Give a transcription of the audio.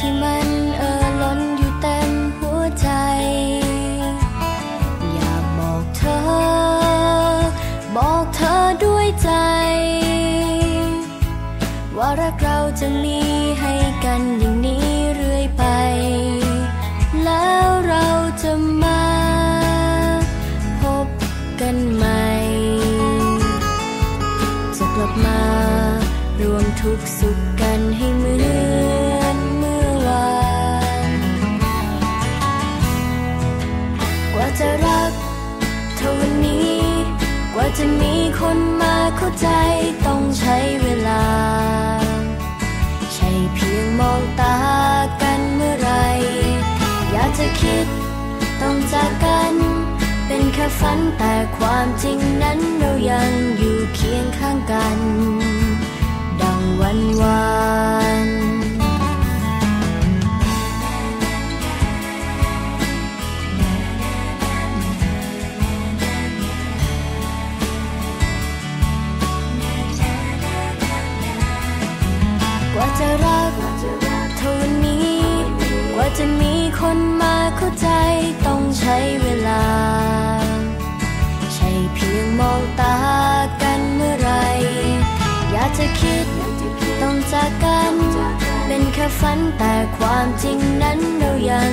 ที่มันเอ่อล้นอยู่เต็มหัวใจ อยากบอกเธอ บอกเธอด้วยใจ ว่ารักเราจะมีให้กันอย่างนี้เรื่อยไป แล้วเราจะมาพบกันใหม่ จะกลับมารวมทุกข์สุขกัน จะมีคนมาเข้าใจต้องใช้เวลา ใช่เพียงมองตากันเมื่อไร อยากจะคิดต้องจากกัน เป็นแค่ฝันแต่ความจริงนั้นเรายังอยู่เคียง จะรักเท่านี้ กว่าจะมีคนมาเข้าใจต้องใช้เวลา ใช่เพียงมองตากันเมื่อไร อยากจะคิดต้องจากกัน เป็นแค่ฝันแต่ความจริงนั้นเรายัง